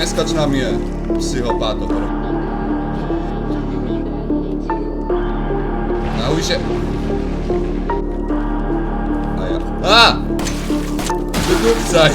Nie skacz na mnie, psychopato. Nauj się. A ja. A! Wydupcaj!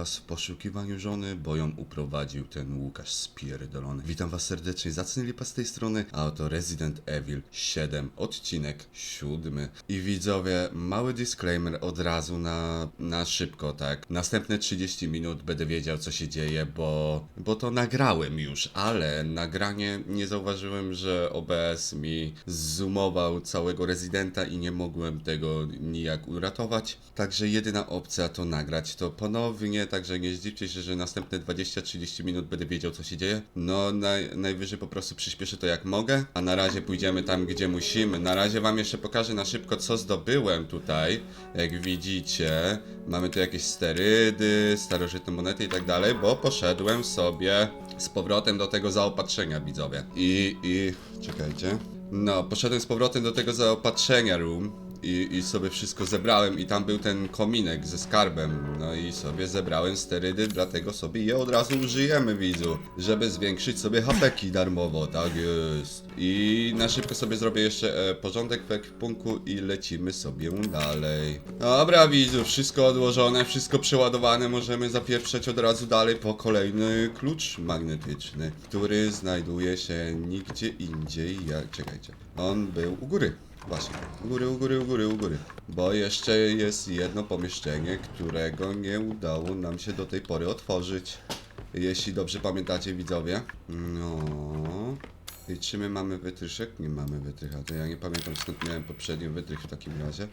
Was w poszukiwaniu żony, bo ją uprowadził ten Łukasz spierdolony. Witam was serdecznie, zacny lipa z tej strony, a oto Resident Evil 7, odcinek 7. I widzowie, mały disclaimer od razu na, na szybko, tak? Następne 30 minut będę wiedział co się dzieje, bo, bo to nagrałem już, ale nagranie nie zauważyłem, że OBS mi zoomował całego Residenta i nie mogłem tego nijak uratować. Także jedyna opcja to nagrać to ponownie, także nie zdziwcie się, że następne 20-30 minut będę wiedział co się dzieje. No naj, najwyżej po prostu przyspieszę to jak mogę, a na razie pójdziemy tam gdzie musimy. Na razie wam jeszcze pokażę na szybko co zdobyłem tutaj. Jak widzicie, mamy tu jakieś sterydy, starożytne monety i tak dalej, bo poszedłem sobie z powrotem do tego zaopatrzenia widzowie. I, i, czekajcie. No, poszedłem z powrotem do tego zaopatrzenia room i, i sobie wszystko zebrałem i tam był ten kominek ze skarbem. No i sobie zebrałem sterydy, dlatego sobie je od razu użyjemy widzu, żeby zwiększyć sobie hapeki darmowo, tak jest. I na szybko sobie zrobię jeszcze e, porządek w ekwipunku i lecimy sobie dalej. Dobra widzu, wszystko odłożone, wszystko przeładowane, możemy zapieprzeć od razu dalej po kolejny klucz magnetyczny, który znajduje się nigdzie indziej jak... czekajcie, on był u góry. Właśnie. U góry, u góry, u góry, u góry. Bo jeszcze jest jedno pomieszczenie, którego nie udało nam się do tej pory otworzyć. Jeśli dobrze pamiętacie, widzowie. No. I czy my mamy wytryszek? Nie mamy wytrycha. To ja nie pamiętam skąd miałem poprzedni wytrych w takim razie.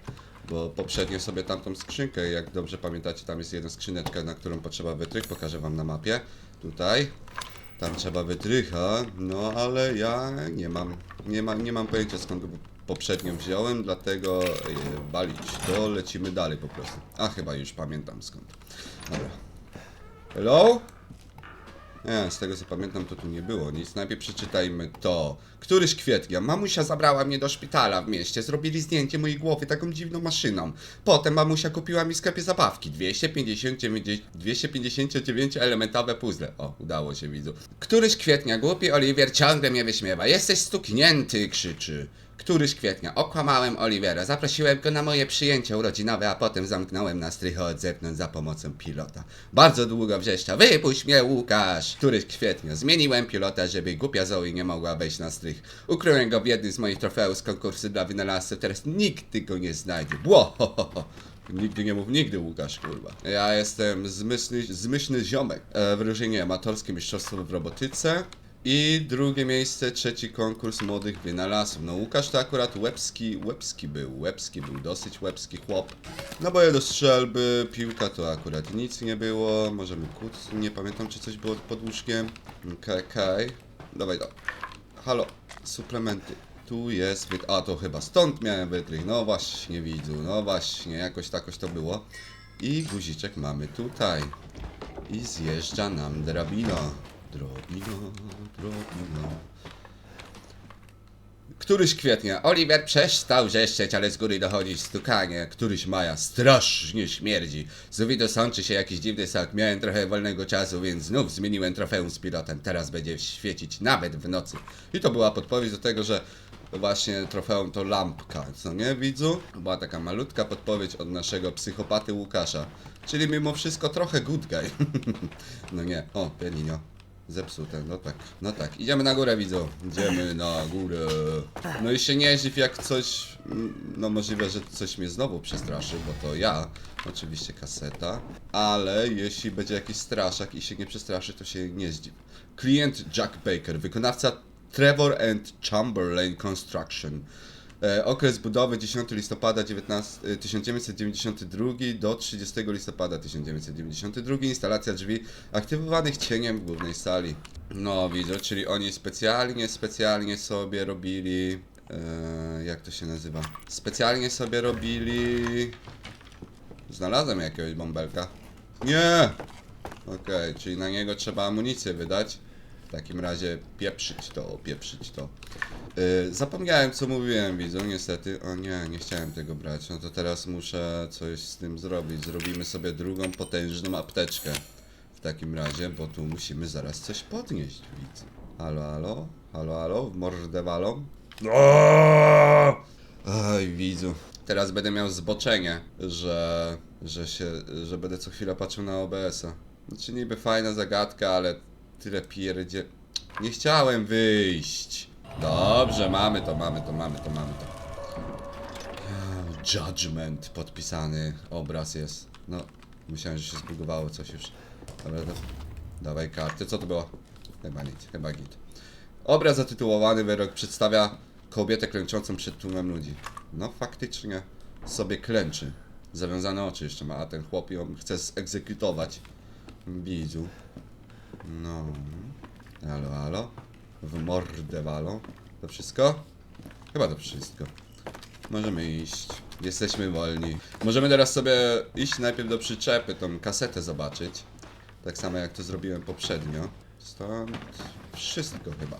Bo poprzednio sobie tamtą skrzynkę, jak dobrze pamiętacie, tam jest jedna skrzyneczka, na którą potrzeba wytrych. Pokażę wam na mapie. Tutaj. Tam trzeba wytrycha, no ale ja nie mam. Nie, ma, nie mam pojęcia skąd poprzednio wziąłem, dlatego e, walić to, lecimy dalej po prostu. A chyba już pamiętam skąd. Dobra. Hello? Nie, z tego co pamiętam to tu nie było nic. Najpierw przeczytajmy to. Któryś kwietnia mamusia zabrała mnie do szpitala w mieście. Zrobili zdjęcie mojej głowy taką dziwną maszyną. Potem mamusia kupiła mi w sklepie zabawki. 259, 259 elementowe puzzle. O, udało się widzu. Któryś kwietnia głupi Oliwier ciągle mnie wyśmiewa. Jesteś stuknięty, krzyczy. Któryś kwietnia okłamałem Olivera, zaprosiłem go na moje przyjęcie urodzinowe, a potem zamknąłem na strychę od za pomocą pilota. Bardzo długo wrzeszczał, wypuść mnie Łukasz! Któryś kwietnia zmieniłem pilota, żeby głupia Zoe nie mogła wejść na strych. Ukryłem go w jednym z moich trofeów z konkursu dla wynalazców, teraz nigdy go nie znajdzie. Bło. Nigdy nie mów nigdy, Łukasz, kurwa. Ja jestem zmyślny, zmyślny ziomek. E, w drużynie amatorskie mistrzostwo w robotyce. I drugie miejsce, trzeci konkurs młodych wynalazców. No Łukasz to akurat łebski, łebski był, łebski był, dosyć łebski chłop. Naboje do strzelby, piłka to akurat nic nie było, możemy kłód, nie pamiętam czy coś było pod łóżkiem. Okej, okej. Dawaj to. Halo, suplementy. Tu jest wyt... A, to chyba stąd miałem wytrych. No właśnie, widzu, no właśnie, jakoś takoś to było. I guziczek mamy tutaj. I zjeżdża nam drabina. Drabina, drabina. Któryś kwietnia Oliver przestał wrzeszczeć, ale z góry dochodzi stukanie. Któryś maja strasznie śmierdzi. Z uwidu sączy się jakiś dziwny sok. Miałem trochę wolnego czasu, więc znów zmieniłem trofeum z pilotem. Teraz będzie świecić nawet w nocy. I to była podpowiedź do tego, że właśnie trofeum to lampka, co nie widzu? Była taka malutka podpowiedź od naszego psychopaty Łukasza. Czyli mimo wszystko trochę good guy. no nie, o, pianinio. Zepsute, no tak, no tak. Idziemy na górę, widzą. Idziemy na górę. No i się nie zdziw, jak coś. mm, No możliwe, że coś mnie znowu przestraszy, bo to ja. Oczywiście kaseta. Ale jeśli będzie jakiś straszak i się nie przestraszy, to się nie zdziw. Klient Jack Baker, wykonawca Trevor and Chamberlain Construction. E, okres budowy 10 listopada 19, e, 1992 do 30 listopada 1992. Instalacja drzwi aktywowanych cieniem głównej sali. No widzę, czyli oni specjalnie, specjalnie sobie robili... E, jak to się nazywa? Specjalnie sobie robili... Znalazłem jakiegoś bąbelka. Nie! Okej, czyli na niego trzeba amunicję wydać. W takim razie pieprzyć to, pieprzyć to. Yy, zapomniałem co mówiłem widzu, niestety. O nie, nie chciałem tego brać. No to teraz muszę coś z tym zrobić. Zrobimy sobie drugą potężną apteczkę. W takim razie, bo tu musimy zaraz coś podnieść, widzu. Halo, halo? Halo, halo? W mordę walą? Oj, widzu. Teraz będę miał zboczenie, że, że się, że będę co chwilę patrzył na OBS-a. Znaczy niby fajna zagadka, ale tyle pierdzie... Nie chciałem wyjść. Dobrze, mamy to, mamy to, mamy to, mamy to. Judgment podpisany obraz jest. No, myślałem, że się zbugowało coś już. Dobra, to... dawaj karty. Co to było? Chyba nic, chyba git. Obraz zatytułowany wyrok przedstawia kobietę klęczącą przed tłumem ludzi. No faktycznie sobie klęczy. Zawiązane oczy jeszcze ma, a ten chłop ją chce zegzekutować. Widzu. No. Halo, halo. W mordę walą. To wszystko? Chyba to wszystko. Możemy iść. Jesteśmy wolni. Możemy teraz sobie iść najpierw do przyczepy, tą kasetę zobaczyć. Tak samo jak to zrobiłem poprzednio. Stąd wszystko chyba.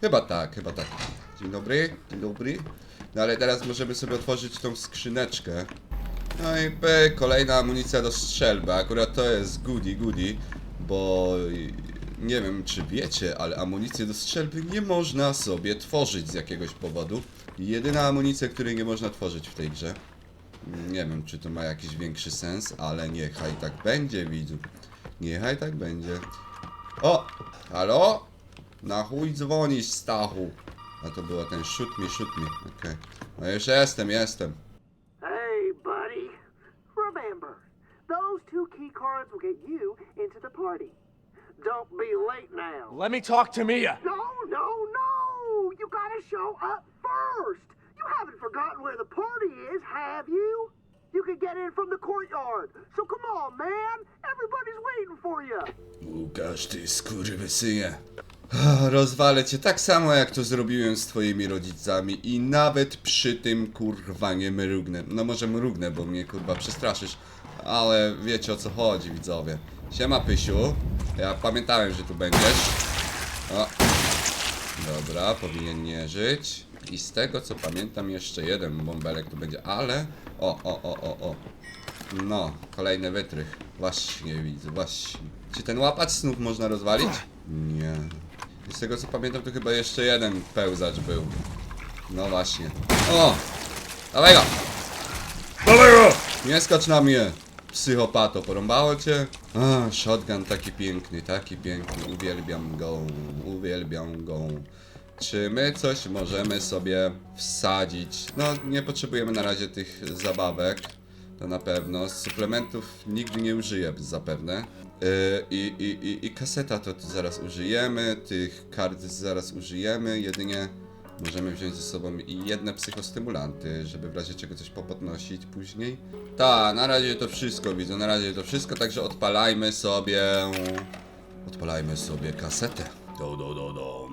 Chyba tak, chyba tak. Dzień dobry, dzień dobry. No ale teraz możemy sobie otworzyć tą skrzyneczkę. No i by, kolejna amunicja do strzelby. Akurat to jest goody, goody, bo nie wiem czy wiecie, ale amunicję do strzelby nie można sobie tworzyć z jakiegoś powodu. Jedyna amunicja, której nie można tworzyć w tej grze. Nie wiem, czy to ma jakiś większy sens, ale niechaj tak będzie, widzu. Niechaj tak będzie. O! Halo? Na chuj dzwonisz, Stachu. A to było ten shoot me, shoot me. Okej. No już jestem, jestem. Hey, buddy. Remember, those two key cards will get you into the party. Don't be late now. Let me talk to Mia. No, no, no! You gotta show up first! You haven't forgotten where the party is, have you? You can get in from the courtyard. So come on, man! Everybody's waiting for you! Łukasz, ty skurwysynie. Ah, Rozwalę cię tak samo jak to zrobiłem z twoimi rodzicami i nawet przy tym kurwa nie mrugnę. No może mrugnę, bo mnie kurwa przestraszysz, ale wiecie o co chodzi widzowie. Siema Pysiu, ja pamiętałem, że tu będziesz. O. Dobra, powinien nie żyć. I z tego co pamiętam jeszcze jeden bąbelek tu będzie, ale... O, o, o, o, o. No, kolejny wytrych. Właśnie widzę, właśnie. Czy ten łapacz snów można rozwalić? Nie. I z tego co pamiętam to chyba jeszcze jeden pełzacz był. No właśnie. O! Dawaj go! Dawaj go! Nie skacz na mnie! Psychopato, porąbało cię? A, shotgun taki piękny, taki piękny. Uwielbiam go, uwielbiam go. Czy my coś możemy sobie wsadzić? No, nie potrzebujemy na razie tych zabawek. To na pewno. Suplementów nigdy nie użyję zapewne. Yy, i, i, i, I kaseta to zaraz użyjemy. Tych kart zaraz użyjemy. Jedynie możemy wziąć ze sobą i jedne psychostymulanty, żeby w razie czego coś popodnosić później. Ta, na razie to wszystko widzę. Na razie to wszystko, także odpalajmy sobie. Odpalajmy sobie kasetę. Do, do, do, do.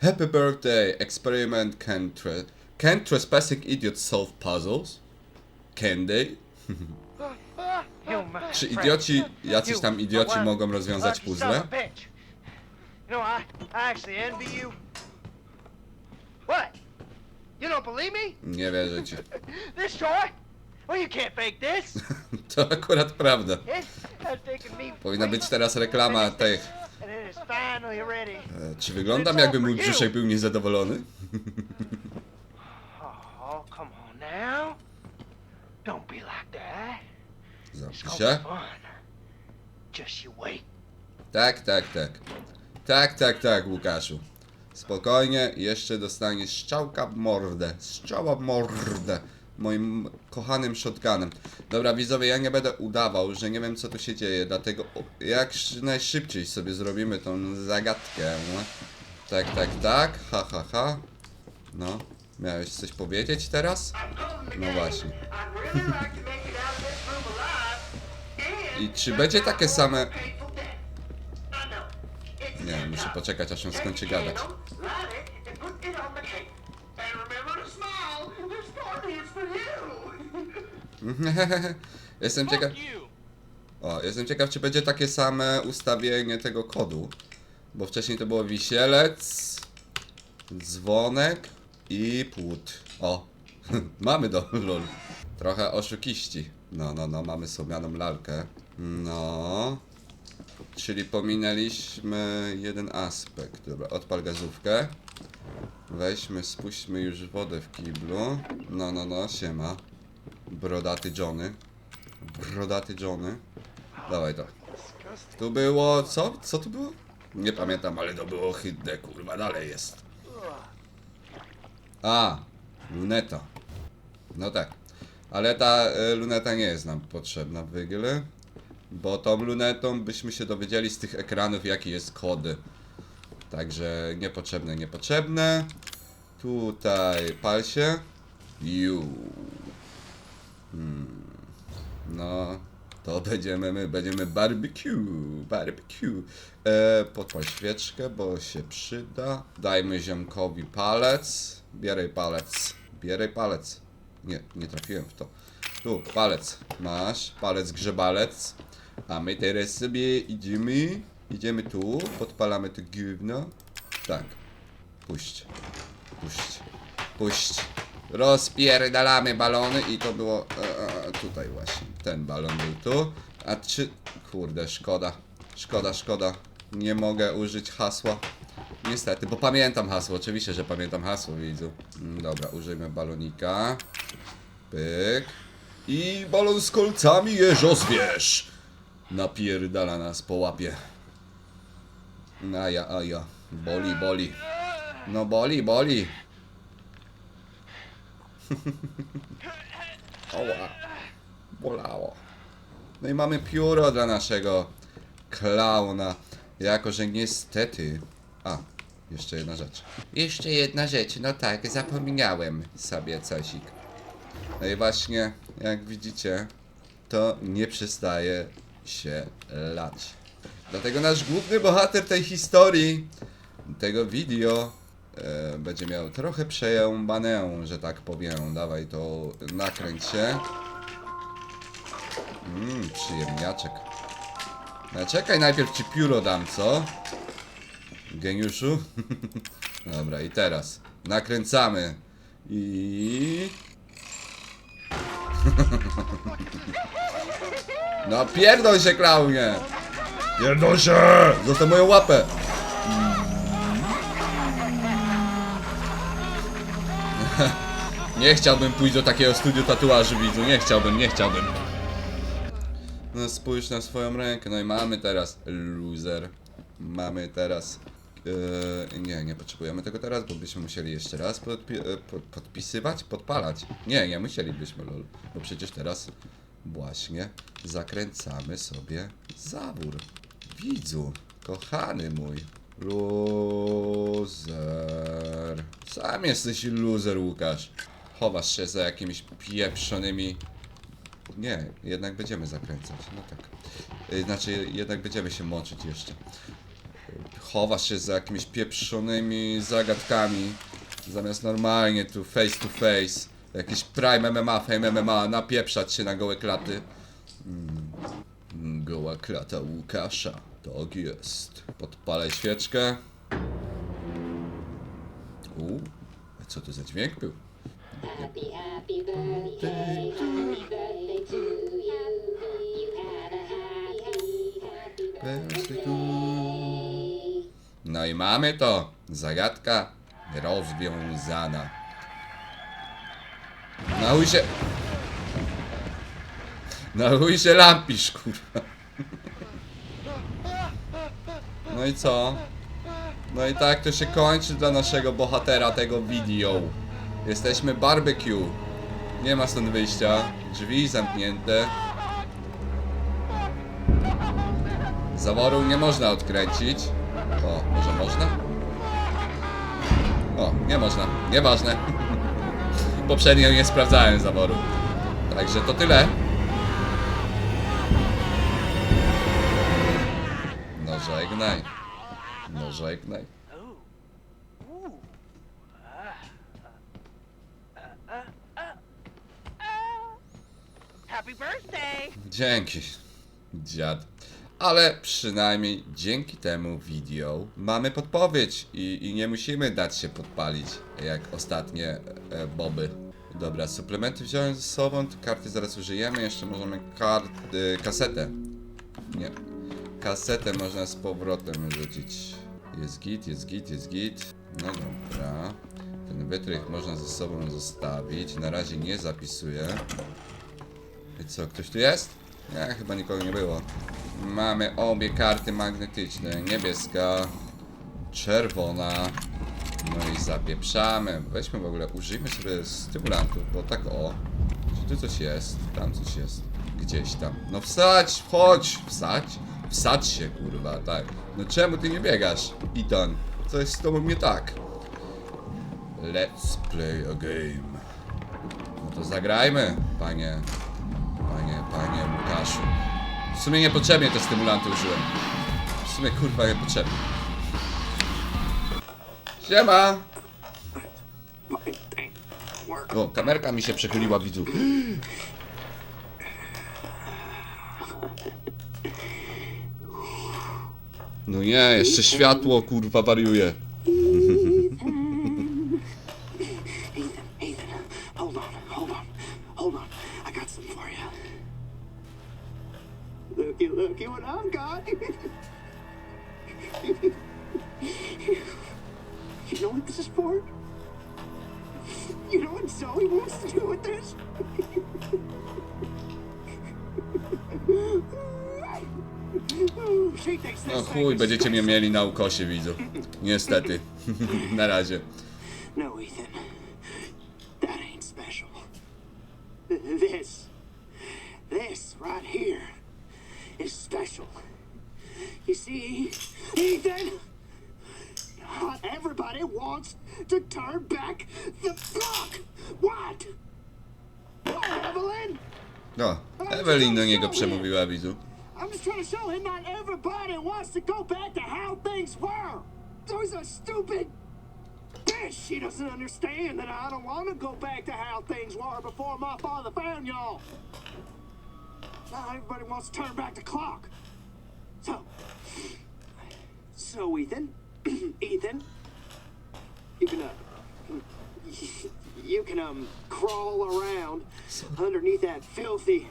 Happy birthday! Experiment can, tre- can trespassing idiots solve puzzles? Can they? Czy idioci, jacyś tam idioci mogą rozwiązać puzzle? You know, I, I actually envy you. What? You don't believe me? Nie wierzę ci. This toy? Well, you can't fake this. To akurat prawda. It has taken me Powinna być teraz reklama tych. this, And it is finally ready. E, Czy wyglądam jakby mój brzuszek był niezadowolony? Oh, come on now. Don't be like that. It's Zamknij gonna się. be fun. Just you wait. Tak, tak, tak. Tak, tak, tak, Łukaszu. Spokojnie, jeszcze dostaniesz strzałka w mordę. Strzała w mordę. Moim kochanym shotgunem. Dobra, widzowie, ja nie będę udawał, że nie wiem co tu się dzieje, dlatego jak sz- najszybciej sobie zrobimy tą zagadkę. Tak, tak, tak, ha, ha, ha. No, miałeś coś powiedzieć teraz? No właśnie. I czy będzie takie same... Nie, muszę poczekać aż on skończy gadać. Light it and put it on the cake. And remember to smile. This party is for you. jestem ciekaw. O, jestem ciekaw, czy będzie takie same ustawienie tego kodu. Bo wcześniej to było wisielec. dzwonek i płód. O, mamy do lol. Trochę oszukiści. No, no, no, mamy słomianą lalkę. No. Czyli pominęliśmy jeden aspekt. Dobra, odpal gazówkę. Weźmy, spuśćmy już wodę w kiblu. No, no, no, siema. Brodaty Johnny. Brodaty Johnny. Dawaj to. Tu było, co? Co tu było? Nie pamiętam, ale to było hydne, kurwa, dalej jest. A, luneta. No tak. Ale ta y, luneta nie jest nam potrzebna w ogóle. Bo tą lunetą byśmy się dowiedzieli z tych ekranów, jaki jest kod. Także niepotrzebne, niepotrzebne. Tutaj pal się. Ju. Hmm. No, to będziemy, my będziemy barbecue, barbecue. E, podpal świeczkę, bo się przyda. Dajmy ziomkowi palec. Bieraj palec, bieraj palec. Nie, nie trafiłem w to. Tu, palec masz, palec grzebalec. A my teraz sobie idziemy, idziemy tu, podpalamy to gówno. Tak, puść, puść, puść. Rozpierdalamy balony i to było e, e, tutaj właśnie. Ten balon był tu. A czy... Kurde, szkoda. Szkoda, szkoda. Nie mogę użyć hasła. Niestety, bo pamiętam hasło. Oczywiście, że pamiętam hasło, widzu. Mm, Dobra, użyjmy balonika. Pyk. I balon z kolcami jeżozwierz. Napierdala nas po łapie. Aja, aja. Boli, boli. No boli, boli. Oła. Bolało. No i mamy pióro dla naszego klauna. Jako, że niestety... A, jeszcze jedna rzecz. Jeszcze jedna rzecz, no tak, zapomniałem sobie cosik. No i właśnie, jak widzicie, to nie przestaje się lać. Dlatego nasz główny bohater tej historii, tego video, e, będzie miał trochę przejębanę, że tak powiem. Dawaj to nakręć się. Mmm, przyjemniaczek. No czekaj, najpierw ci pióro dam, co? Geniuszu? Dobra, i teraz nakręcamy. I... No pierdol się, klaunie! Pierdol się! Zostaw moją łapę! Nie chciałbym pójść do takiego studiu tatuaży, widzu. Nie chciałbym, nie chciałbym. No spójrz na swoją rękę. No i mamy teraz loser. Mamy teraz. Yy, nie, nie potrzebujemy tego teraz, bo byśmy musieli jeszcze raz podpi pod, podpisywać, podpalać. Nie, nie musielibyśmy, lol. Bo przecież teraz właśnie zakręcamy sobie zawór. Widzu, kochany mój. Loser. Sam jesteś loser, Łukasz. Chowasz się za jakimiś pieprzonymi nie, jednak będziemy zakręcać. No tak. Y, Znaczy, jednak będziemy się moczyć jeszcze. Chowasz się za jakimiś pieprzonymi zagadkami. Zamiast normalnie tu face to face. Jakieś prime MMA, fame MMA, napieprzać się na gołe klaty. Mm. Goła klata Łukasza. Tak jest. Podpalaj świeczkę. U, co to za dźwięk był? No i mamy to. Zagadka rozwiązana. Nachuj się. Nachuj się lampisz, kurwa. No i co? No i tak to się kończy dla naszego bohatera tego video. Jesteśmy barbecue. Nie ma stąd wyjścia. Drzwi zamknięte. Zaworu nie można odkręcić. O, może można? O, nie można. Nieważne. Poprzednio nie sprawdzałem zaworu. Także to tyle. No żegnaj. No żegnaj. Dzięki, dziad. Ale przynajmniej dzięki temu video mamy podpowiedź i, i nie musimy dać się podpalić jak ostatnie e, boby. Dobra, suplementy wziąłem ze sobą, karty zaraz użyjemy, jeszcze możemy kart, y, kasetę. Nie. Kasetę można z powrotem rzucić. Jest git, jest git, jest git. No dobra. Ten wytrych można ze sobą zostawić. Na razie nie zapisuję. I co, ktoś tu jest? Nie, chyba nikogo nie było. Mamy obie karty magnetyczne. Niebieska, czerwona. No i zapieprzamy. Weźmy w ogóle, użyjmy sobie stymulantów, bo tak o. Czy tu coś jest? Tam coś jest. Gdzieś tam. No wsadź, chodź, wsadź. Wsadź się, kurwa, tak. No czemu ty nie biegasz, Itan? Co jest z tobą nie tak? Let's play a game. No to zagrajmy, panie, panie, panie Łukaszu. W sumie niepotrzebnie te stymulanty użyłem. W sumie kurwa niepotrzebnie. Siema! O, kamerka mi się przechyliła, widzu. No nie, jeszcze światło, kurwa, wariuje. No chuj, będziecie mnie mieli na ukosie, widzu. Niestety. na razie. No, Ethan. That ain't special. This. This right here is special. You see, Ethan? Not everybody wants to turn back the clock. What? What, Evelyn? No, Evelyn do niego przemówiła, widzu. I'm just trying to show him not everybody wants to go back to how things were. There's a stupid bitch. She doesn't understand that I don't want to go back to how things were before my father found y'all. Now everybody wants to turn back the clock. So, so Ethan, Ethan, you can uh, you can um crawl around underneath that filthy,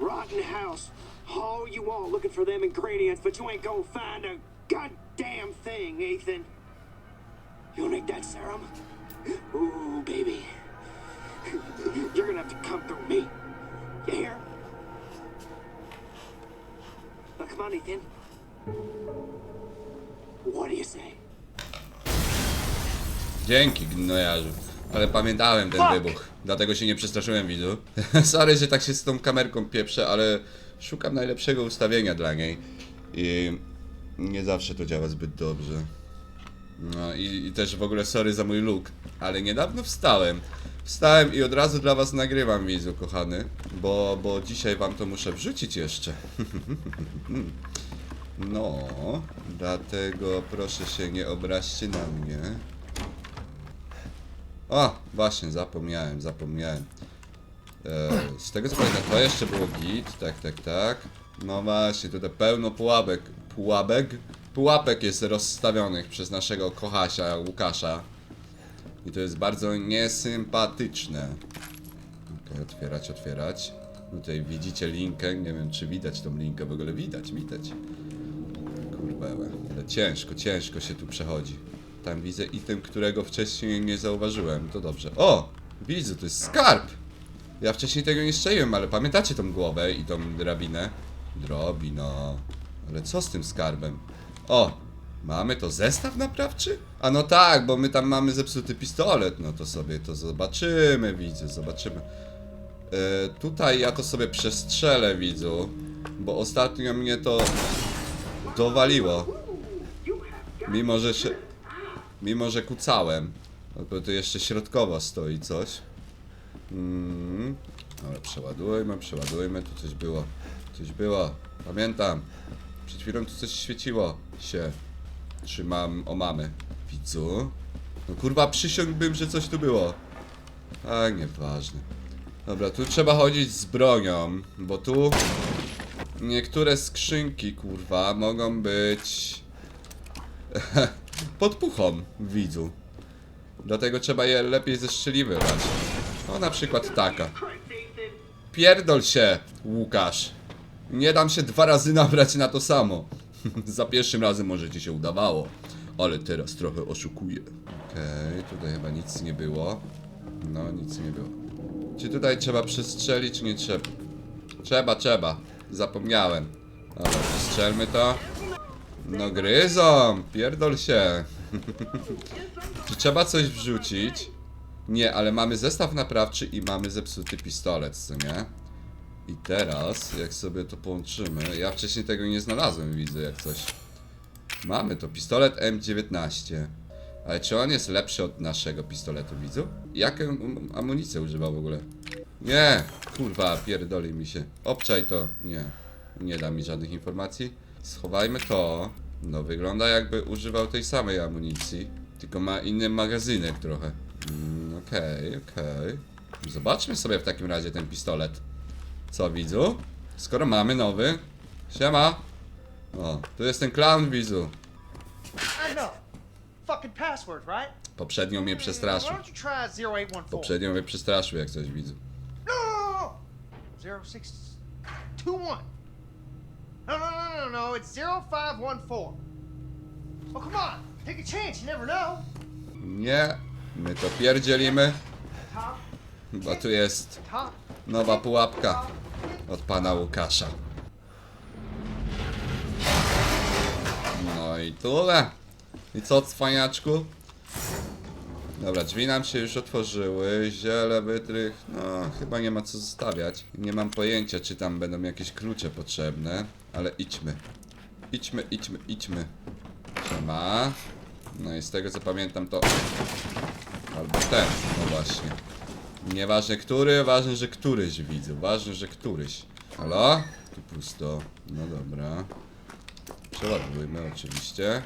rotten house all you want looking for them ingredients, but you ain't gonna find a goddamn thing, Ethan. You'll need that serum. Ooh, baby. You're gonna have to come through me. You hear? Now come on, Ethan. What do you say? Dzięki, gnojarzu. Ale pamiętałem ten wybuch, dlatego się nie przestraszyłem, widzu. Sorry, że tak się z tą kamerką pieprzę, ale szukam najlepszego ustawienia dla niej. I nie zawsze to działa zbyt dobrze. No i, i też w ogóle sorry za mój look, ale niedawno wstałem. Wstałem i od razu dla was nagrywam, widzu, kochany. Bo, bo dzisiaj wam to muszę wrzucić jeszcze. No, dlatego proszę się nie obraźcie na mnie. O, właśnie, zapomniałem, zapomniałem. E, z tego co pamiętam, to jeszcze było git, tak, tak, tak. No właśnie, tutaj pełno pułapek, pułapek, pułapek jest rozstawionych przez naszego kochasia, Łukasza. I to jest bardzo niesympatyczne. Okej, otwierać, otwierać. Tutaj widzicie linkę, nie wiem czy widać tą linkę, w ogóle widać, widać. Kurwa, ale ciężko, ciężko się tu przechodzi. Tam widzę item, którego wcześniej nie zauważyłem. To dobrze. O! Widzę, to jest skarb! Ja wcześniej tego nie strzeliłem, ale pamiętacie tą głowę i tą drabinę? Drobino. Ale co z tym skarbem? O! Mamy to zestaw naprawczy? A no tak, bo my tam mamy zepsuty pistolet. No to sobie to zobaczymy, widzę, zobaczymy. E, tutaj ja to sobie przestrzelę, widzu. Bo ostatnio mnie to dowaliło. Mimo, że się... Mimo, że kucałem. To tu jeszcze środkowo stoi coś. Mm. Dobra, przeładujmy, przeładujmy. Tu coś było. Coś było. Pamiętam. Przed chwilą tu coś świeciło się. Trzymam o mamy. Widzu? No kurwa, przysiągłbym, że coś tu było. A, nieważne. Dobra, tu trzeba chodzić z bronią, bo tu niektóre skrzynki, kurwa, mogą być podpuchą widzu. Dlatego trzeba je lepiej zestrzeliwywać. O, na przykład taka. Pierdol się, Łukasz. Nie dam się dwa razy nabrać na to samo. Za pierwszym razem może ci się udawało, ale teraz trochę oszukuję. Okej, tutaj chyba nic nie było. No, nic nie było. Czy tutaj trzeba przestrzelić, nie trzeba? Trzeba, trzeba. Zapomniałem. Dobra, przestrzelmy to. No gryzą, pierdol się. Czy trzeba coś wrzucić? Nie, ale mamy zestaw naprawczy i mamy zepsuty pistolet, co nie? I teraz, jak sobie to połączymy, ja wcześniej tego nie znalazłem, widzę jak coś. Mamy to, pistolet M19. Ale czy on jest lepszy od naszego pistoletu, widzu? Jaką amunicję używał w ogóle? Nie, kurwa, pierdoli mi się. Obczaj to. Nie, nie da mi żadnych informacji. Schowajmy to. No, wygląda jakby używał tej samej amunicji, tylko ma inny magazynek trochę. Mm, Okej, okej. Zobaczmy sobie w takim razie ten pistolet. Co, widzu? Skoro mamy nowy. Siema. O, tu jest ten clown, widzu. Poprzednio mnie przestraszył. don't you try 0814? Poprzednio mnie przestraszył, jak coś widzu. No, no, no, no. 0621. No, no, no, no, no. It's 0514. Oh, come on. Take a chance. You never know. Nie, my to pierdzielimy, bo tu jest nowa pułapka od pana Łukasza. No i tyle. I co, cwaniaczku? Dobra, drzwi nam się już otworzyły, ziele, wytrych, no chyba nie ma co zostawiać. Nie mam pojęcia, czy tam będą jakieś klucze potrzebne, ale idźmy. Idźmy, idźmy, idźmy. Siema. No i z tego co pamiętam to... Albo ten, no właśnie. Nieważne który, ważne, że któryś widzę. Ważne, że któryś. Halo? Tu pusto. No dobra. Przeładujmy oczywiście.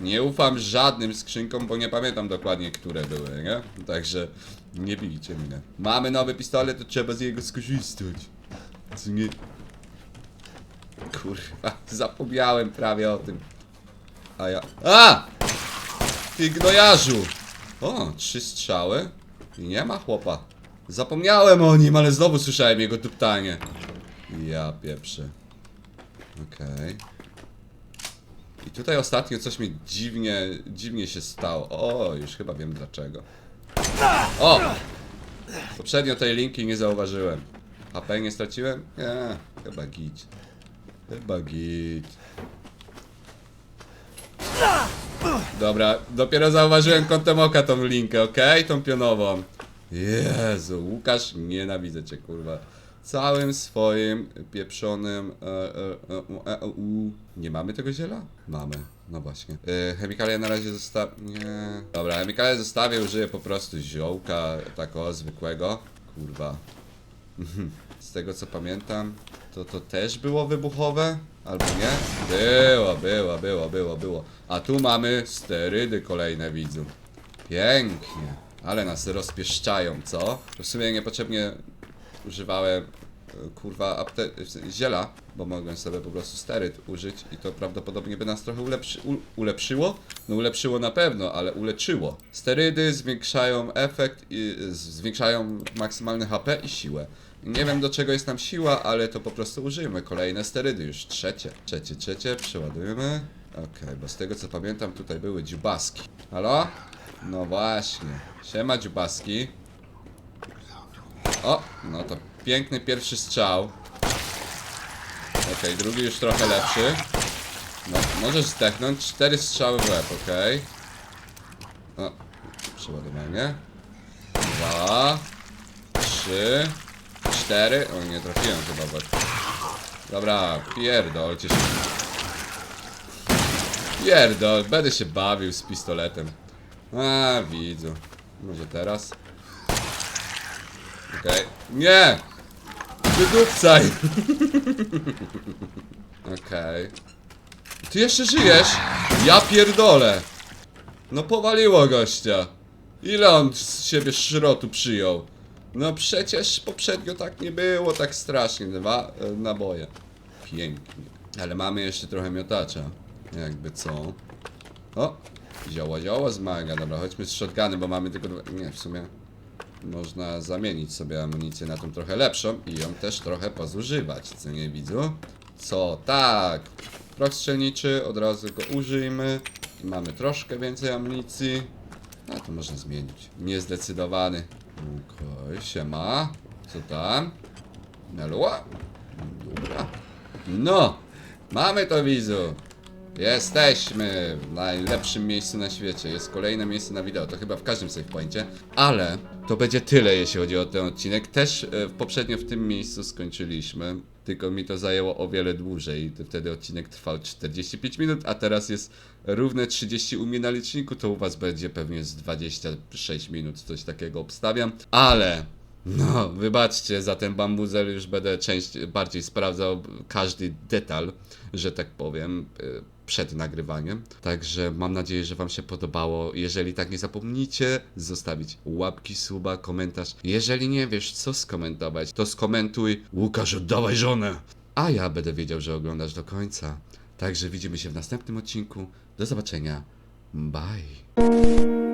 Nie ufam żadnym skrzynkom, bo nie pamiętam dokładnie, które były, nie? Także nie bijcie mnie. Mamy nowy pistolet, to trzeba z niego skorzystać. Co nie... Kurwa, zapomniałem prawie o tym. A ja... A! Ty gnojarzu! O, trzy strzały. I nie ma chłopa. Zapomniałem o nim, ale znowu słyszałem jego tuptanie. Ja pieprzę. Okej. I tutaj ostatnio coś mi dziwnie, dziwnie się stało. O, już chyba wiem dlaczego. O! Poprzednio tej linki nie zauważyłem. HP nie straciłem? Nie, chyba git. Chyba git. Dobra, dopiero zauważyłem kątem oka tą linkę, okej? Tą pionową. Jezu, Łukasz, nienawidzę cię, kurwa. Całym swoim pieprzonym... E, e, e, e, e, u. Nie mamy tego ziela? Mamy, no właśnie. E, chemikalia na razie zostawię... Nie... Dobra, chemikalia zostawię, użyję po prostu ziołka, takiego zwykłego. Kurwa. Z tego co pamiętam, to to też było wybuchowe? Albo nie? Było, było, było, było, było. A tu mamy sterydy kolejne, widzu. Pięknie. Ale nas rozpieszczają, co? W sumie niepotrzebnie używałem e, kurwa apte... ziela, bo mogłem sobie po prostu steryt użyć i to prawdopodobnie by nas trochę ulepszy... ulepszyło. No ulepszyło na pewno, ale uleczyło. Sterydy zwiększają efekt i zwiększają maksymalny HP i siłę. Nie wiem do czego jest nam siła, ale to po prostu użyjmy. Kolejne sterydy, już trzecie. Trzecie, trzecie, przeładujemy. Okej, bo z tego co pamiętam tutaj były dziubaski. Halo? No właśnie. Siema dziubaski. O, no to piękny pierwszy strzał. Okej, drugi już trochę lepszy. No, możesz zdechnąć. Cztery strzały w łeb, okej. O, przeładowanie. Dwa. Trzy. Cztery. O, nie trafiłem chyba. Dobra, pierdolcie się. Pierdol, będę się bawił z pistoletem. A, widzę. Może teraz? Okej. Nie! Wydupcaj! Okej. Ty jeszcze żyjesz? Ja pierdolę! No powaliło gościa. Ile on z siebie szrotu przyjął? No przecież poprzednio tak nie było, tak strasznie. Dwa e, naboje. Pięknie. Ale mamy jeszcze trochę miotacza. Jakby co. O! Zioła, zioła zmaga. Dobra, chodźmy z shotgunem, bo mamy tylko dwa... Nie, w sumie... Można zamienić sobie amunicję na tą trochę lepszą i ją też trochę pozużywać, co nie widzu? Co? Tak! Proch strzelniczy, od razu go użyjmy. I mamy troszkę więcej amunicji. A to można zmienić. Niezdecydowany. Okej, siema. Co tam? Melua? Dobra. No! Mamy to widzu! Jesteśmy w najlepszym miejscu na świecie. Jest kolejne miejsce na wideo. To chyba w każdym save poincie. Ale to będzie tyle, jeśli chodzi o ten odcinek. Też e, poprzednio w tym miejscu skończyliśmy. Tylko mi to zajęło o wiele dłużej. Wtedy odcinek trwał 45 minut, a teraz jest równe 30 u mnie na liczniku. To u was będzie pewnie z 26 minut, coś takiego obstawiam. Ale no, wybaczcie, za ten bambuzel już będę część bardziej sprawdzał każdy detal, że tak powiem, y, przed nagrywaniem. Także mam nadzieję, że Wam się podobało. Jeżeli tak, nie zapomnijcie zostawić łapki, suba, komentarz. Jeżeli nie wiesz, co skomentować, to skomentuj Łukasz, oddawaj żonę! A ja będę wiedział, że oglądasz do końca. Także widzimy się w następnym odcinku. Do zobaczenia. Bye.